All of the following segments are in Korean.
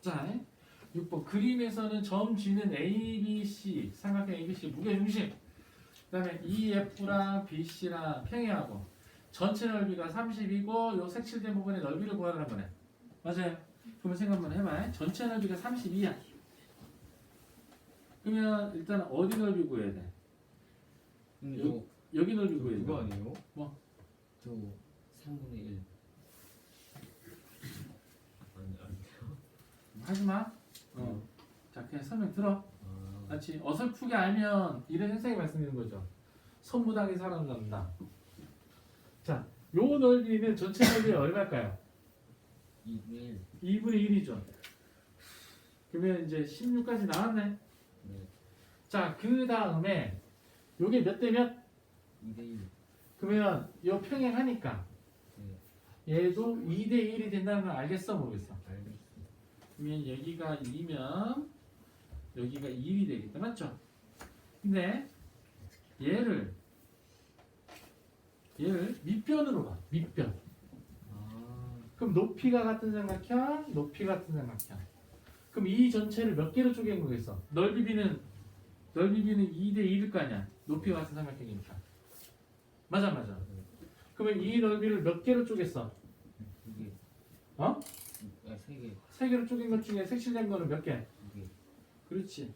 자, 6번 그림에서는 점 G는 A, B, C 삼각형 A, B, C 무게 중심. 그다음에 EF랑 BC랑 평행하고 전체 넓이가 30이고 요 색칠된 부분의 넓이를 구하라는 거네. 맞아요. 그러면 생각 한번 해봐. 전체 넓이가 32야. 그러면 일단 어디 넓이 구해야 돼? 근데 여- 여기 넓이 저 구해야 돼. 그거 아니에요? 뭐? 저 3분의 1 아니 아니요 하지 마. 어. 자, 그냥 설명 들어. 아 맞지? 어설프게 알면 이런 현상이 발생되는 거죠. 선무당이 살아난다. 자, 요 넓이는 전체 넓이 얼마일까요? 2분의 1 2분의 1이죠. 그러면 이제 16까지 나왔네. 네 자, 그 다음에 요게 몇 대 몇? 2대 1 그러면 요 평행하니까 네 얘도 2대 1이 된다는 걸 알겠어 모르겠어? 알겠습니다 그러면 여기가 2면 여기가 1이 되겠다. 맞죠? 근데 얘를 얘를 밑변으로 봐. 밑변. 아 그럼 높이가 같은 삼각형, 높이 같은 삼각형. 그럼 이 전체를 몇 개로 쪼갠 거겠어? 넓이 비는 넓이 비는 2대 1일 거 아니야. 높이가 같은 삼각형이니까. 맞아 맞아. 그러면 이 넓이를 몇 개로 쪼갰어? 두개 어? 세 개로 쪼갠 것 중에 색칠된 거는 몇 개? 두개 그렇지.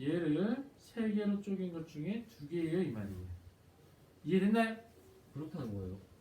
얘를 세 개로 쪼갠 것 중에 두 개예요 이 말이에요. 이해됐나요? 그렇다는 거예요